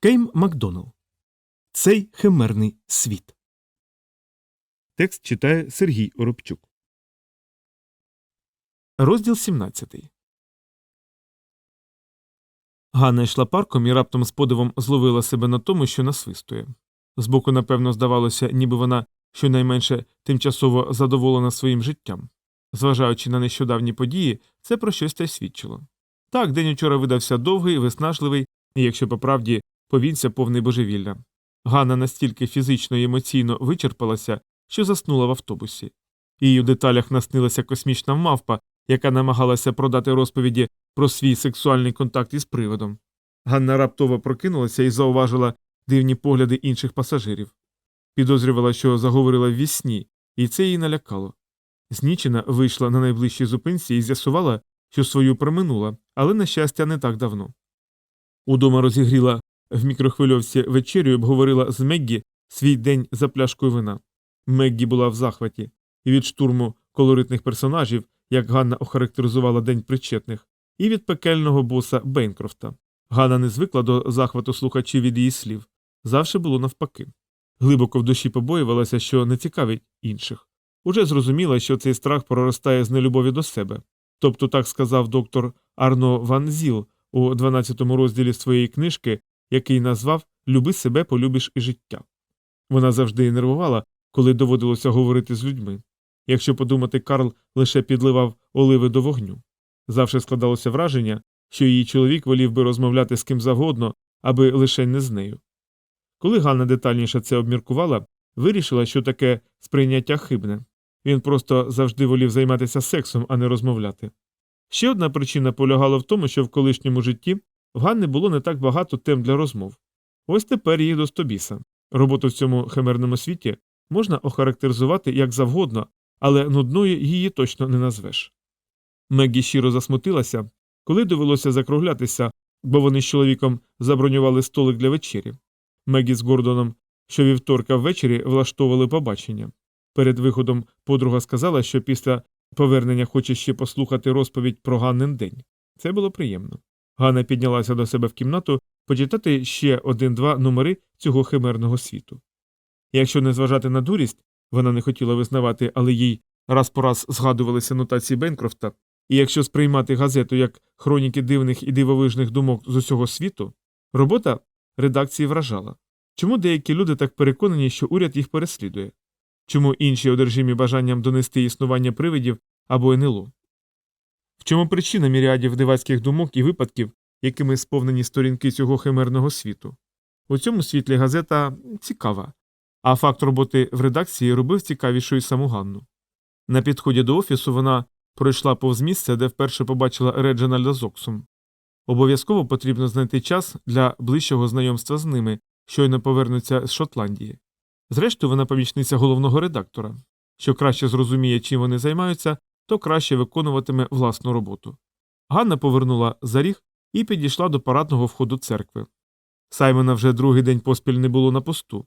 Кейм Макдоналл. Цей химерний світ. Текст читає Сергій Оробчук. Розділ 17. Ганна йшла парком і раптом з подивом зловила себе на тому, що насвистує. Збоку, напевно, здавалося, ніби вона щонайменше тимчасово задоволена своїм життям. Зважаючи на нещодавні події, це про щось та й свідчило. Так, день учора видався довгий, виснажливий, і, якщо по правді, повінця повний божевілля. Ганна настільки фізично і емоційно вичерпалася, що заснула в автобусі. Їй у деталях наснилася космічна мавпа, яка намагалася продати розповіді про свій сексуальний контакт із приводом. Ганна раптово прокинулася і зауважила дивні погляди інших пасажирів. Підозрювала, що заговорила в сні, і це її налякало. Знічена вийшла на найближчій зупинці і з'ясувала, що свою проминула, але, на щастя, не так давно. Удома розігріла в мікрохвильовці вечерю обговорила з Меггі свій день за пляшкою вина. Меггі була в захваті, і від штурму колоритних персонажів, як Ганна охарактеризувала день причетних, і від пекельного боса Бейнкрофта. Ганна не звикла до захвату слухачів від її слів. Завше було навпаки. Глибоко в душі побоювалася, що не цікавить інших. Уже зрозуміла, що цей страх проростає з нелюбові до себе. Тобто так сказав доктор Арно Ван Зіл у 12-му розділі своєї книжки, який назвав Люби себе, полюбиш і життя. Вона завжди нервувала, коли доводилося говорити з людьми. Якщо подумати, Карл лише підливав оливи до вогню. Завжди складалося враження, що її чоловік волів би розмовляти з ким завгодно, аби лише не з нею. Коли Ганна детальніше це обміркувала, вирішила, що таке сприйняття хибне. Він просто завжди волів займатися сексом, а не розмовляти. Ще одна причина полягала в тому, що в колишньому житті в Ганни було не так багато тем для розмов. Ось тепер їх до стобіса. Роботу в цьому химерному світі можна охарактеризувати як завгодно, але нудною її точно не назвеш. Меггі щиро засмутилася, коли довелося закруглятися, бо вони з чоловіком забронювали столик для вечері. Мегі з Гордоном щовівторка ввечері влаштовували побачення. Перед виходом подруга сказала, що після повернення хоче ще послухати розповідь про Ганнин день. Це було приємно. Ганна піднялася до себе в кімнату почитати ще один-два номери цього химерного світу. Якщо не зважати на дурість, вона не хотіла визнавати, але їй раз по раз згадувалися нотації Бенкрофта, і якщо сприймати газету як хроніки дивних і дивовижних думок з усього світу, робота редакції вражала. Чому деякі люди так переконані, що уряд їх переслідує? Чому інші одержимі бажанням донести існування привидів або НЛО? В чому причина міріадів дивацьких думок і випадків, якими сповнені сторінки цього химерного світу? У цьому світлі газета цікава, а факт роботи в редакції робив цікавішою саму Ганну. На підході до офісу вона пройшла повз місце, де вперше побачила Реджинальда з. Обов'язково потрібно знайти час для ближчого знайомства з ними, щойно повернуться з Шотландії. Зрештою, вона помічниця головного редактора. Що краще зрозуміє, чим вони займаються, то краще виконуватиме власну роботу. Ганна повернула за ріг і підійшла до парадного входу церкви. Саймона вже другий день поспіль не було на посту.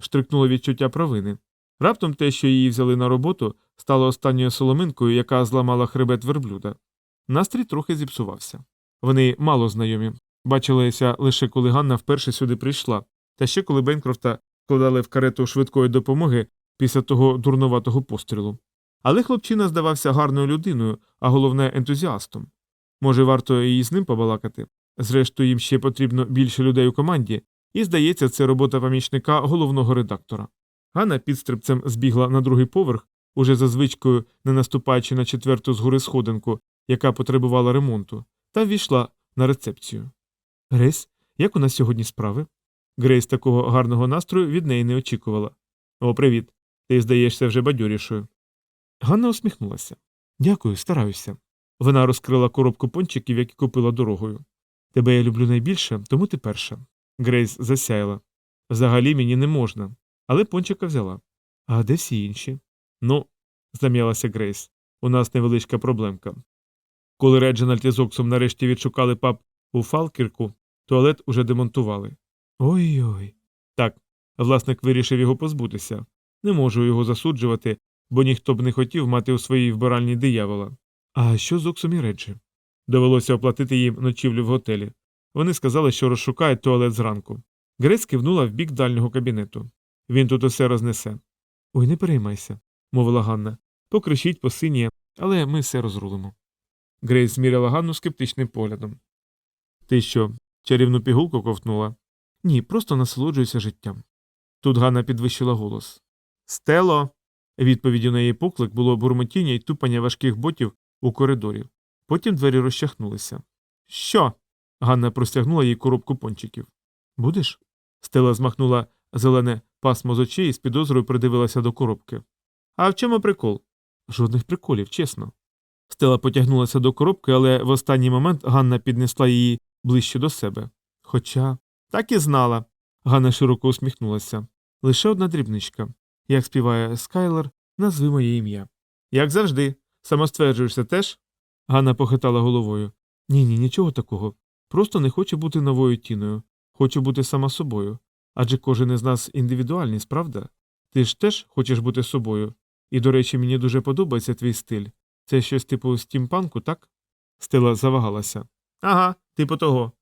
Штрикнуло відчуття провини. Раптом те, що її взяли на роботу, стало останньою соломинкою, яка зламала хребет верблюда. Настрій трохи зіпсувався. Вони мало знайомі, бачилися лише коли Ганна вперше сюди прийшла, та ще коли Бенкрофта вкладали в карету швидкої допомоги після того дурнуватого пострілу. Але хлопчина здавався гарною людиною, а головне ентузіастом. Може, варто її з ним побалакати. Зрештою, їм ще потрібно більше людей у команді, і, здається, це робота помічника головного редактора. Ганна підстрибцем збігла на другий поверх, уже за звичкою не наступаючи на четверту згори сходинку, яка потребувала ремонту, та ввійшла на рецепцію. Грейс, як у нас сьогодні справи? Грейс такого гарного настрою від неї не очікувала. О, привіт. Ти здаєшся вже бадьорішою. Ганна усміхнулася. Дякую, стараюся. Вона розкрила коробку пончиків, які купила дорогою. Тебе я люблю найбільше, тому ти перша. Грейс засяяла. Взагалі мені не можна. Але пончика взяла. А де всі інші? Ну, зам'ялася Грейс. У нас невеличка проблемка. Коли Реджинальд із Оксом нарешті відшукали паб у Фалкірку, туалет уже демонтували. Ой ой. Так, власник вирішив його позбутися. Не можу його засуджувати, бо ніхто б не хотів мати у своїй вбиральні диявола. А що з Оксом і Реджі? Довелося оплатити їм ночівлю в готелі. Вони сказали, що розшукають туалет зранку. Грейс кивнула в бік дальнього кабінету. Він тут усе рознесе. Ой, не переймайся, мовила Ганна. Покричіть, посиніє, але ми все розрулимо. Грейс зміряла Ганну скептичним поглядом. Ти що, чарівну пігулку ковтнула? Ні, просто насолоджуюся життям. Тут Ганна підвищила голос. Стело. Відповіддю на її поклик було бурмотіння й тупання важких ботів у коридорі. Потім двері розчахнулися. Що? Ганна простягнула їй коробку пончиків. Будеш? Стела змахнула зелене пасмо з очей і з підозрою придивилася до коробки. А в чому прикол? Жодних приколів, чесно. Стела потягнулася до коробки, але в останній момент Ганна піднесла її ближче до себе. Хоча так і знала. Ганна широко усміхнулася. Лише одна дрібничка. Як співає Скайлер, назви моє ім'я. Як завжди, самостверджуєшся теж? Ганна похитала головою. Ні, ні, нічого такого. Просто не хочу бути новою тіною. Хочу бути сама собою. Адже кожен із нас індивідуальність, правда? Ти ж теж хочеш бути собою. І, до речі, мені дуже подобається твій стиль. Це щось типу стімпанку, так? Стела завагалася. Ага, типу того.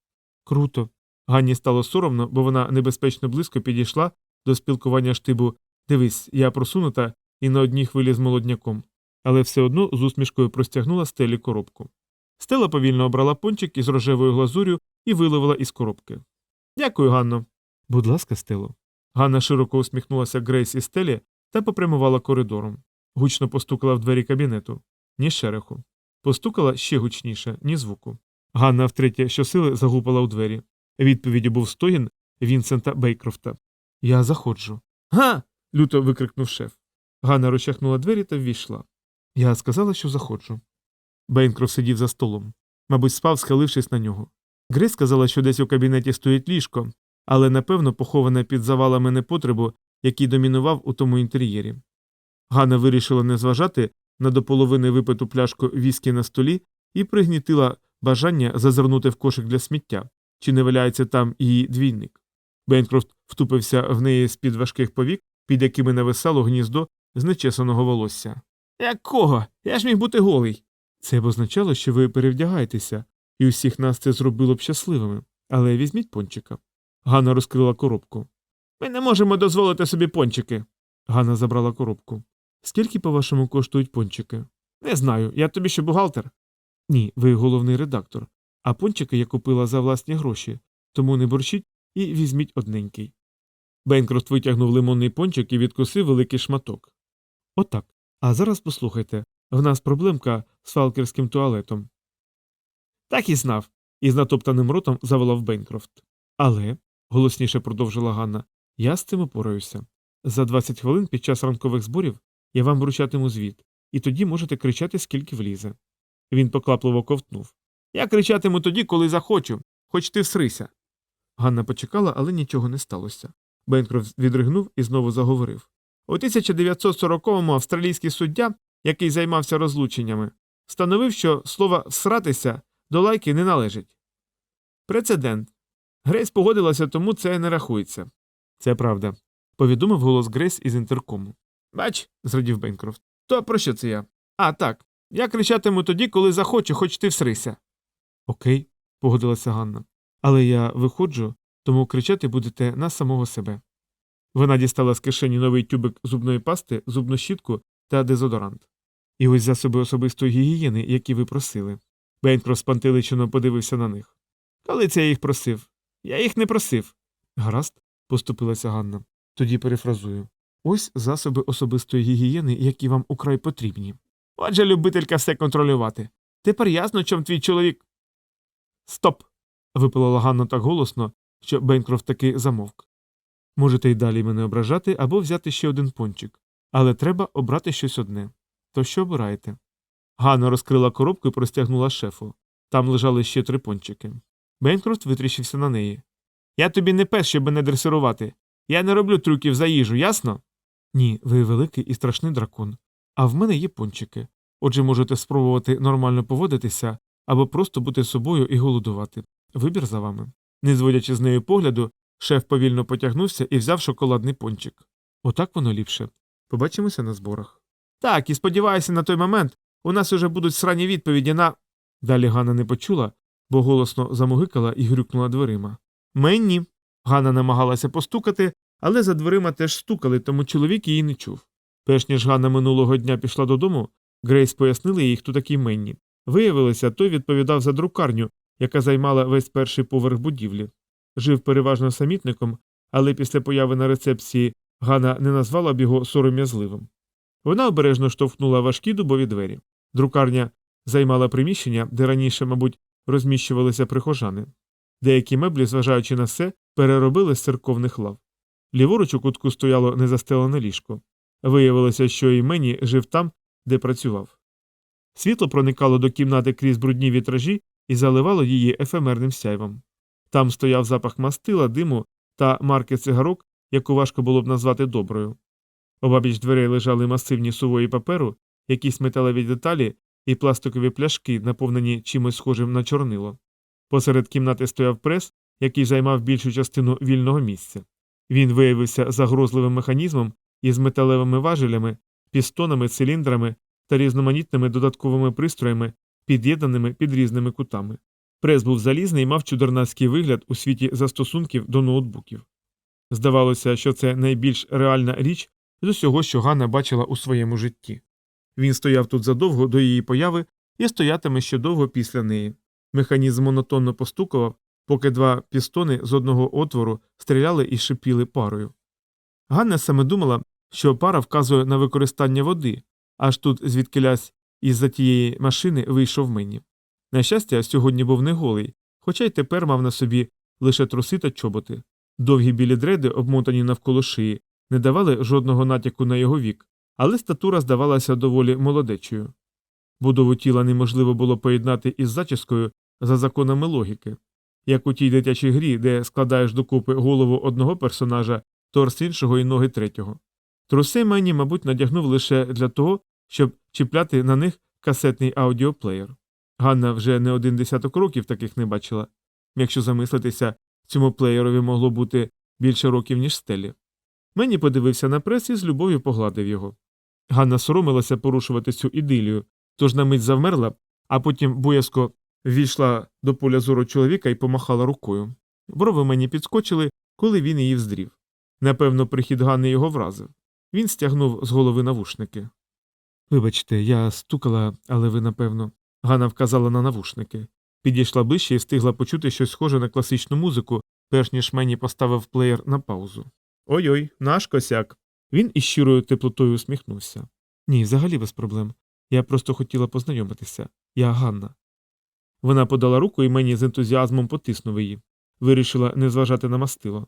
Круто. Ганні стало соромно, бо вона небезпечно близько підійшла до спілкування штибу Дивись, я просунута і на одній хвилі з молодняком, але все одно з усмішкою простягнула стелі коробку. Стела повільно обрала пончик із рожевою глазур'ю і виловила із коробки. Дякую, Ганно. Будь ласка, Стело. Ганна широко усміхнулася Грейс і стелі та попрямувала коридором. Гучно постукала в двері кабінету. Ні шереху. Постукала ще гучніше, ні звуку. Ганна втретє щосили загупала у двері. Відповіддю був стогін Вінсента Бейкрофта. Я заходжу. Га. Люто викрикнув шеф. Ганна розчахнула двері та ввійшла. Я сказала, що заходжу. Бейнкрофт сидів за столом. Мабуть, спав, схилившись на нього. Грей сказала, що десь у кабінеті стоїть ліжко, але напевно поховане під завалами непотребу, який домінував у тому інтер'єрі. Ганна вирішила не зважати на до половини випиту пляшку віскі на столі і пригнітила бажання зазирнути в кошик для сміття, чи не валяється там її двійник. Бейнкрофт втупився в неї з під важких повік, під якими нависало гніздо з нечесаного волосся. Якого? Я ж міг бути голий. Це б означало, що ви перевдягаєтеся, і усіх нас це зробило б щасливими. Але візьміть пончика. Ганна розкрила коробку. Ми не можемо дозволити собі пончики. Ганна забрала коробку. Скільки, по-вашому, коштують пончики? Не знаю. Я тобі ще бухгалтер. Ні, ви головний редактор. А пончики я купила за власні гроші, тому не борщіть і візьміть одненький. Бейнкрофт витягнув лимонний пончик і відкусив великий шматок. Отак. А зараз послухайте в нас проблемка з фалкерським туалетом. Так і знав. із натоптаним ротом заволав Бейнкрофт. Але, голосніше продовжила Ганна, я з цим опораюся. За 20 хвилин під час ранкових зборів я вам вручатиму звіт, і тоді можете кричати, скільки влізе. Він поквапливо ковтнув. Я кричатиму тоді, коли захочу, хоч ти всрися. Ганна почекала, але нічого не сталося. Бенкрофт відригнув і знову заговорив. У 1940-му австралійський суддя, який займався розлученнями, встановив, що слово всратися до лайки не належить. Прецедент. Грейс погодилася, тому це не рахується. Це правда, повідомив голос Грейс із інтеркому. Бач, зрадів Бенкрофт. То про що це я? А, так. Я кричатиму тоді, коли захочу, хоч ти всрися. Окей, погодилася Ганна. Але я виходжу, тому кричати будете на самого себе. Вона дістала з кишені новий тюбик зубної пасти, зубну щітку та дезодорант. І ось засоби особистої гігієни, які ви просили. Бейнкрофт спантеличено подивився на них. Коли це я їх просив? Я їх не просив. Гаразд, поступилася Ганна. Тоді перефразую. Ось засоби особистої гігієни, які вам украй потрібні. Отже, любителька все контролювати. Тепер ясно, чом твій чоловік. Стоп. випалила Ганна так голосно, що Бейнкрофт таки замовк. Можете й далі мене ображати або взяти ще один пончик, але треба обрати щось одне. То що обираєте? Ганна розкрила коробку і простягнула шефу. Там лежали ще три пончики. Бейнкрофт витріщився на неї. Я тобі не пес, щоб мене дресирувати. Я не роблю трюків за їжу, ясно? Ні, ви великий і страшний дракон. А в мене є пончики. Отже, можете спробувати нормально поводитися або просто бути собою і голодувати. Вибір за вами. Не зводячи з нею погляду, шеф повільно потягнувся і взяв шоколадний пончик. Отак воно ліпше. Побачимося на зборах. Так, і сподіваюся, на той момент у нас уже будуть срані відповіді на. Далі Ганна не почула, бо голосно замугикала і грюкнула дверима. Менні. Ганна намагалася постукати, але за дверима теж стукали, тому чоловік її не чув. Перш ніж Ганна минулого дня пішла додому, Грейс пояснила їй, хто такий Менні. Виявилося, той відповідав за друкарню, яка займала весь перший поверх будівлі. Жив переважно самітником, але після появи на рецепції Ганна не назвала б його сором'язливим. Вона обережно штовхнула важкі дубові двері. Друкарня займала приміщення, де раніше, мабуть, розміщувалися прихожани. Деякі меблі, зважаючи на все, переробили з церковних лав. Ліворуч у кутку стояло незастелене ліжко. Виявилося, що і мені жив там, де працював. Світло проникало до кімнати крізь брудні вітражі і заливало її ефемерним сяйвом. Там стояв запах мастила, диму та марки цигарок, яку важко було б назвати доброю. Обабіч дверей лежали масивні сувої паперу, якісь металеві деталі і пластикові пляшки, наповнені чимось схожим на чорнило. Посеред кімнати стояв прес, який займав більшу частину вільного місця. Він виявився загрозливим механізмом із металевими важелями, пістонами, циліндрами та різноманітними додатковими пристроями, під'єднаними під різними кутами. Прес був залізний і мав чудернацький вигляд у світі застосунків до ноутбуків. Здавалося, що це найбільш реальна річ з усього, що Ганна бачила у своєму житті. Він стояв тут задовго до її появи і стоятиме ще довго після неї. Механізм монотонно постукував, поки два пістони з одного отвору стріляли і шипіли парою. Ганна саме думала, що пара вказує на використання води, аж тут звідкилясь із-за тієї машини вийшов мені. На щастя, сьогодні був не голий, хоча й тепер мав на собі лише труси та чоботи. Довгі білі дреди, обмотані навколо шиї, не давали жодного натяку на його вік, але статура здавалася доволі молодечою. Будову тіла неможливо було поєднати із зачіскою за законами логіки, як у тій дитячій грі, де складаєш докупи голову одного персонажа, торс іншого і ноги третього. Труси мені, мабуть, надягнув лише для того, щоб чіпляти на них касетний аудіоплеєр. Ганна вже не один десяток років таких не бачила. Якщо замислитися, цьому плеєрові могло бути більше років, ніж стелі. Мені подивився на прес і з любов'ю погладив його. Ганна соромилася порушувати цю ідилію, тож на мить завмерла, а потім боязко ввійшла до поля зору чоловіка і помахала рукою. Брови мені підскочили, коли він її вздрів. Напевно, прихід Ганни його вразив. Він стягнув з голови навушники. Вибачте, я стукала, але ви, напевно. Ганна вказала на навушники. Підійшла ближче і встигла почути щось схоже на класичну музику, перш ніж мені поставив плеєр на паузу. Ой ой, наш косяк. Він із щирою теплотою усміхнувся. Ні, взагалі без проблем. Я просто хотіла познайомитися. Я Ганна. Вона подала руку і мені з ентузіазмом потиснув її. Вирішила не зважати на мастило.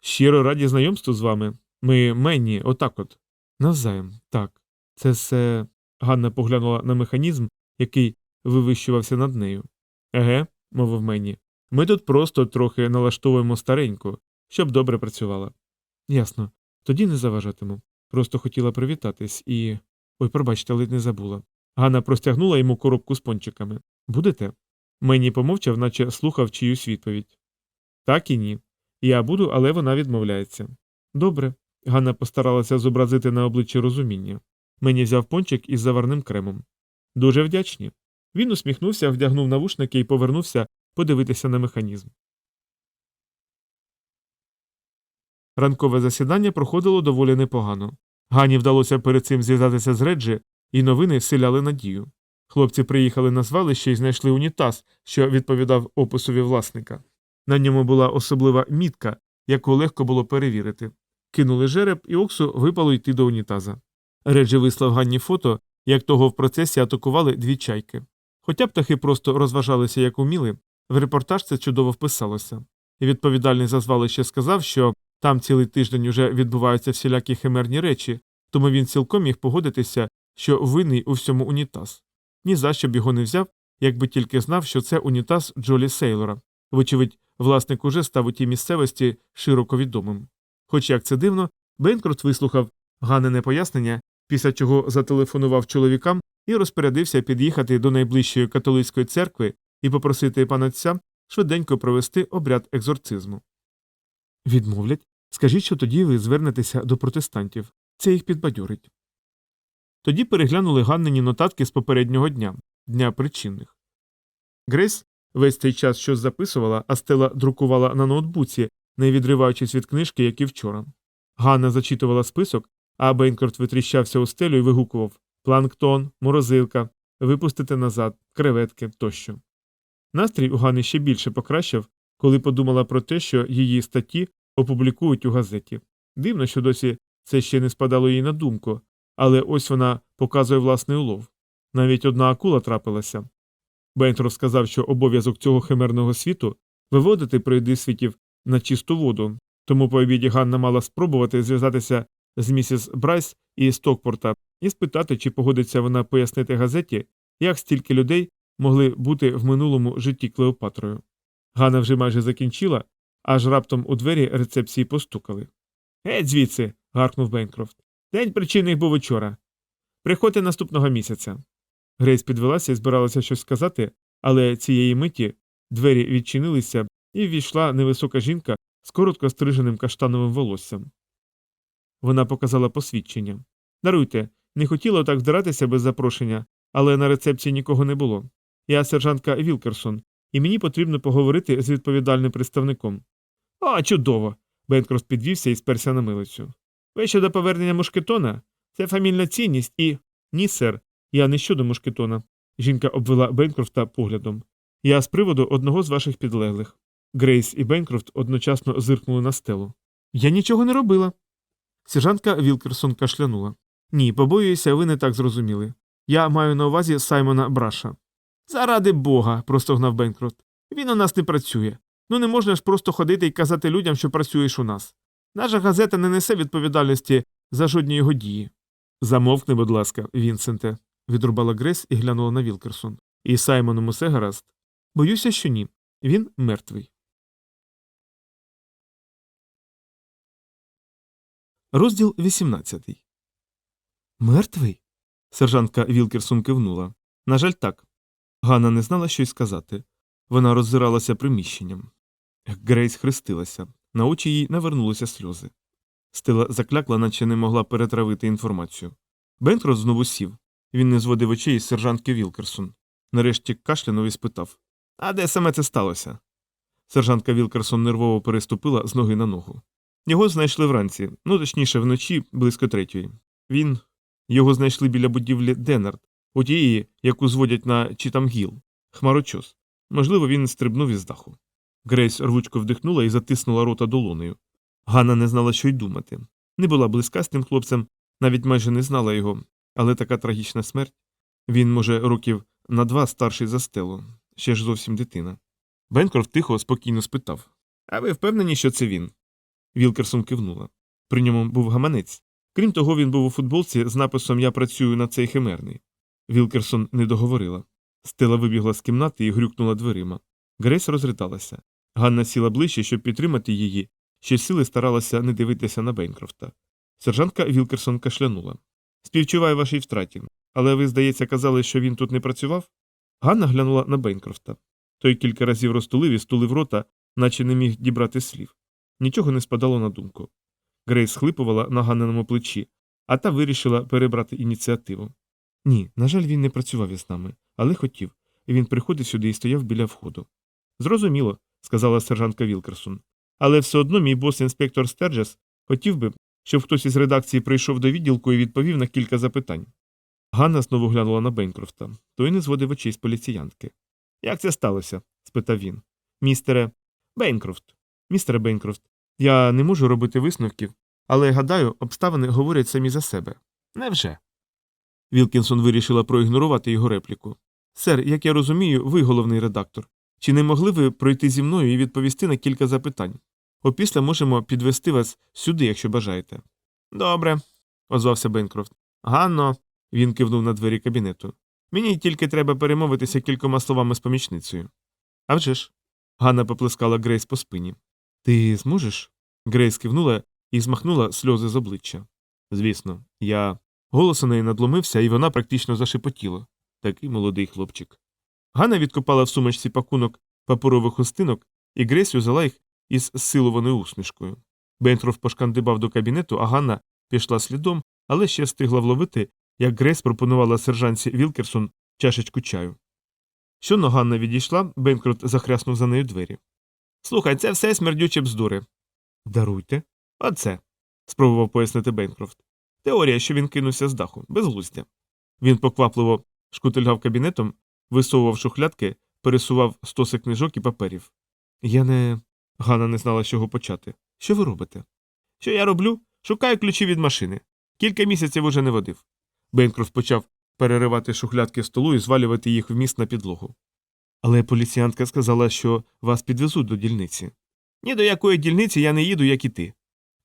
Щиро раді знайомству з вами. Ми Менні, отак от. Навзаєм, так. Це все. Ганна поглянула на механізм, який вивищувався над нею. Еге, мовив Менні. Ми тут просто трохи налаштовуємо стареньку, щоб добре працювала. Ясно. Тоді не заважатиму. Просто хотіла привітатись і. Ой, пробачте, ледь не забула. Ганна простягнула йому коробку з пончиками. Будете? Мені помовчав, наче слухав чиюсь відповідь. Так і ні. Я буду, але вона відмовляється. Добре. Ганна постаралася зобразити на обличчі розуміння. Мені взяв пончик із заварним кремом. Дуже вдячні. Він усміхнувся, вдягнув навушники і повернувся подивитися на механізм. Ранкове засідання проходило доволі непогано. Гані вдалося перед цим зв'язатися з Реджі, і новини вселяли надію. Хлопці приїхали на звалище і знайшли унітаз, що відповідав описові власника. На ньому була особлива мітка, яку легко було перевірити. Кинули жереб, і Оксу випало йти до унітаза. Реджі вислав Ганні фото, як того в процесі атакували дві чайки. Хоча птахи просто розважалися як уміли, в репортаж це чудово вписалося. І відповідальний за звалище сказав, що там цілий тиждень уже відбуваються всілякі химерні речі, тому він цілком міг погодитися, що винний у всьому унітаз. Ні за що б його не взяв, якби тільки знав, що це унітаз Джолі Сейлора. Вочевидь, власник уже став у тій місцевості широко відомим. Хоч як це дивно, Бенкрут вислухав Ганене пояснення, після чого зателефонував чоловікам і розпорядився під'їхати до найближчої католицької церкви і попросити панотця швиденько провести обряд екзорцизму. Відмовлять, скажіть, що тоді ви звернетеся до протестантів, це їх підбадьорить. Тоді переглянули Ганнині нотатки з попереднього дня, дня причинних. Грейс Весь цей час щось записувала, а Стела друкувала на ноутбуці, не відриваючись від книжки, як і вчора. Ганна зачитувала список, а Бейнкорт витріщався у стелю і вигукував планктон, морозилка, випустити назад, креветки тощо. Настрій у Ганни ще більше покращив, коли подумала про те, що її статті опублікують у газеті. Дивно, що досі це ще не спадало їй на думку, але ось вона показує власний улов. Навіть одна акула трапилася. Бейнтров сказав, що обов'язок цього химерного світу виводити пройди світів на чисту воду, тому по обіді Ганна мала спробувати зв'язатися з місіс Брайс і Стокпорта і спитати, чи погодиться вона пояснити газеті, як стільки людей могли бути в минулому житті Клеопатрою. Ганна вже майже закінчила, аж раптом у двері рецепції постукали. Геть звідси. гаркнув Бейнкрофт. День причини був учора. Приходьте наступного місяця. Грейс підвелася і збиралася щось сказати, але цієї миті двері відчинилися і ввійшла невисока жінка з коротко стриженим каштановим волоссям. Вона показала посвідчення. Даруйте, не хотіла так здиратися без запрошення, але на рецепції нікого не було. Я сержантка Вілкерсон, і мені потрібно поговорити з відповідальним представником. А, чудово. Бенкрофт підвівся і сперся на милицю. Ви щодо повернення мушкетона? Це фамільна цінність і. Ні, сер, я не щодо мушкетона. Жінка обвела Бенкрофта поглядом. Я з приводу одного з ваших підлеглих. Грейс і Бенкрофт одночасно зиркнули на стелу. Я нічого не робила. Сержантка Вілкерсон кашлянула. Ні, побоююся, ви не так зрозуміли. Я маю на увазі Саймона Браша. Заради бога, простогнав Бенкрофт. Він у нас не працює. Ну не можна ж просто ходити і казати людям, що працюєш у нас. Наша газета не несе відповідальності за жодні його дії. Замовкни, будь ласка, Вінсенте, відрубала Грейс і глянула на Вілкерсон. І Саймоном усе гаразд. Боюся, що ні. Він мертвий. Розділ 18. Мертвий? Сержантка Вілкерсон кивнула. На жаль, так. Ганна не знала, що й сказати. Вона роззиралася приміщенням. Грейс хрестилася. На очі їй навернулися сльози. Стела заклякла, наче не могла перетравити інформацію. Бенкрос знову сів. Він не зводив очей із сержантки Вілкерсон. Нарешті кашлянув і спитав А де саме це сталося? Сержантка Вілкерсон нервово переступила з ноги на ногу. Його знайшли вранці, ну точніше, вночі близько третьої. Він. Його знайшли біля будівлі Денард, у тієї, яку зводять на Чітамгіл, хмарочос. Можливо, він стрибнув із даху. Грейс рвучко вдихнула і затиснула рота долонею. Ганна не знала, що й думати. Не була близька з тим хлопцем, навіть майже не знала його, але така трагічна смерть. Він, може, років на два старший за стелу, ще ж зовсім дитина. Бенкрофт тихо, спокійно спитав А ви впевнені, що це він? Вілкерсон кивнула. При ньому був гаманець. Крім того, він був у футболці з написом Я працюю на цей химерний. Вілкерсон не договорила. Стела вибігла з кімнати і грюкнула дверима. Грейс розриталася. Ганна сіла ближче, щоб підтримати її, ще сили старалася не дивитися на Бейнкрофта. Сержантка Вілкерсон кашлянула. Співчуваю вашій втраті, але ви, здається, казали, що він тут не працював? Ганна глянула на Бейнкрофта. Той кілька разів розтулив і стулив рота, наче не міг дібрати слів. Нічого не спадало на думку. Грейс схлипувала на Ганненому плечі, а та вирішила перебрати ініціативу. Ні, на жаль, він не працював із нами, але хотів. Він приходив сюди і стояв біля входу. Зрозуміло, сказала сержантка Вілкерсон. Але все одно мій бос інспектор Стерджес хотів би, щоб хтось із редакції прийшов до відділку і відповів на кілька запитань. Ганна знову глянула на Бенкрофта, той не зводив очей з поліціянтки. Як це сталося? спитав він. Містере Бейнкрофт. Містере Бейнкрофт, я не можу робити висновків, але гадаю, обставини говорять самі за себе. Невже? Вілкінсон вирішила проігнорувати його репліку. Сер, як я розумію, ви головний редактор. Чи не могли ви пройти зі мною і відповісти на кілька запитань? Опісля можемо підвести вас сюди, якщо бажаєте. Добре, озвався Бенкрофт. Ганно, він кивнув на двері кабінету. Мені тільки треба перемовитися кількома словами з помічницею. «А вже ж!» Ганна поплескала Грейс по спині. Ти зможеш? Грейс кивнула і змахнула сльози з обличчя. Звісно, я. Голос у неї надломився, і вона практично зашепотіла. Такий молодий хлопчик. Ганна відкопала в сумочці пакунок паперових хустинок, і Грейс взяла їх із силованою усмішкою. Бентроф пошкандибав до кабінету, а Ганна пішла слідом, але ще встигла вловити, як Грейс пропонувала сержанці Вілкерсон чашечку чаю. Щойно Ганна відійшла, Бенкрофт захряснув за нею двері. Слухай, це все смердючі бздури. Даруйте. Оце. спробував пояснити Бенкрофт. Теорія, що він кинувся з даху, безглуздя. Він поквапливо шкутильгав кабінетом, висовував шухлядки, пересував стоси книжок і паперів. Я не. Ганна не знала, з чого почати. Що ви робите? Що я роблю? Шукаю ключі від машини. Кілька місяців уже не водив. Бенкрофт почав переривати шухлядки столу і звалювати їх вміст на підлогу. Але поліціянтка сказала, що вас підвезуть до дільниці. Ні до якої дільниці я не їду, як і ти.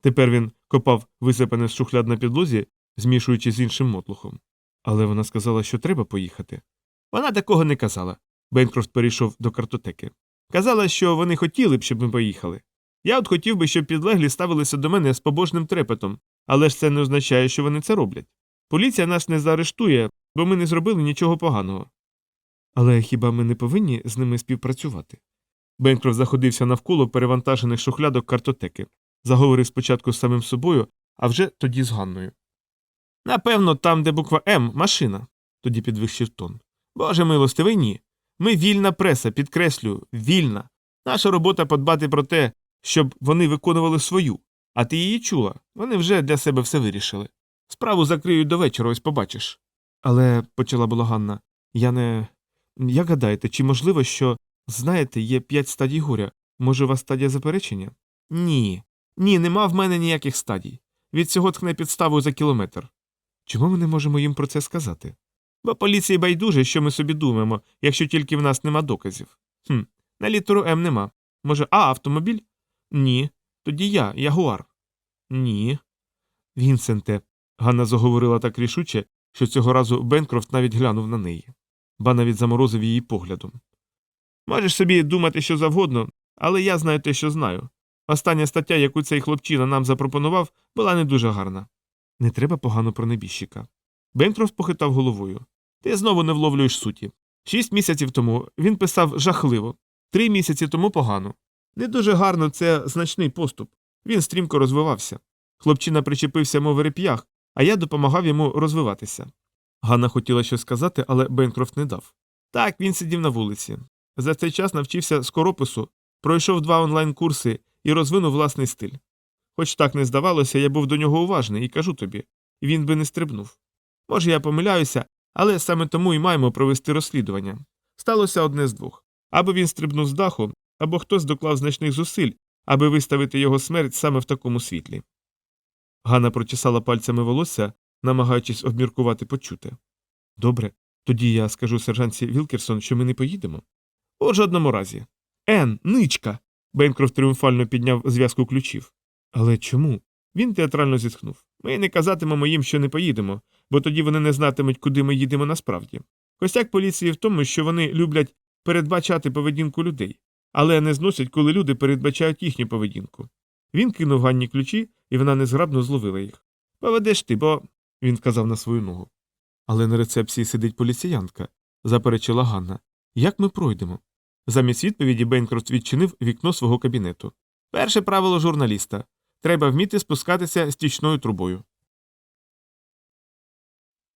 Тепер він копав висипане з шухляд на підлозі, змішуючи з іншим мотлухом. Але вона сказала, що треба поїхати. Вона такого не казала. Бенкрофт перейшов до картотеки. Казала, що вони хотіли б, щоб ми поїхали. Я от хотів би, щоб підлеглі ставилися до мене з побожним трепетом, але ж це не означає, що вони це роблять. Поліція нас не заарештує, бо ми не зробили нічого поганого. Але хіба ми не повинні з ними співпрацювати? Бенкрофт заходився навколо перевантажених шухлядок картотеки, заговорив спочатку з самим собою, а вже тоді з Ганною. Напевно, там, де буква М, машина, тоді підвищив тон. Боже милостивий, ні. Ми вільна преса, підкреслюю, вільна. Наша робота подбати про те, щоб вони виконували свою. А ти її чула. Вони вже для себе все вирішили. Справу закриють до вечора, ось побачиш. Але, почала була Ганна, я не. Як гадаєте, чи можливо, що, знаєте, є п'ять стадій горя? Може, у вас стадія заперечення? Ні. Ні, нема в мене ніяких стадій. Від цього тхне підставою за кілометр. Чому ми не можемо їм про це сказати? Бо поліції байдуже, що ми собі думаємо, якщо тільки в нас нема доказів. Хм, на літеру М нема. Може, А автомобіль? Ні. Тоді я, Ягуар. Ні. Вінсенте. Ганна заговорила так рішуче, що цього разу Бенкрофт навіть глянув на неї. Ба навіть заморозив її поглядом. Можеш собі думати що завгодно, але я знаю те, що знаю. Остання стаття, яку цей хлопчина нам запропонував, була не дуже гарна. Не треба погано про небіжчика. Бенкрофт похитав головою. Ти знову не вловлюєш суті. Шість місяців тому він писав жахливо, три місяці тому погано. Не дуже гарно це значний поступ. Він стрімко розвивався. Хлопчина причепився, мов реп'ях, а я допомагав йому розвиватися. Ганна хотіла щось сказати, але Бенкрофт не дав. Так, він сидів на вулиці. За цей час навчився скоропису, пройшов два онлайн-курси і розвинув власний стиль. Хоч так не здавалося, я був до нього уважний і кажу тобі, він би не стрибнув. Може, я помиляюся, але саме тому і маємо провести розслідування. Сталося одне з двох або він стрибнув з даху, або хтось доклав значних зусиль, аби виставити його смерть саме в такому світлі. Ганна прочесала пальцями волосся, намагаючись обміркувати почуте. Добре, тоді я скажу сержантці Вілкерсон, що ми не поїдемо. У жодному разі. Ен, ничка. Бенкрофт тріумфально підняв зв'язку ключів. Але чому? Він театрально зітхнув. Ми не казатимемо їм, що не поїдемо, бо тоді вони не знатимуть, куди ми їдемо насправді. Костяк поліції в тому, що вони люблять передбачати поведінку людей, але не зносять, коли люди передбачають їхню поведінку. Він кинув Ганні ключі, і вона незграбно зловила їх. Поведеш ти, бо. Він вказав на свою ногу. Але на рецепції сидить поліціянтка, заперечила Ганна. Як ми пройдемо? Замість відповіді Бенкрофт відчинив вікно свого кабінету. Перше правило журналіста треба вміти спускатися стічною трубою.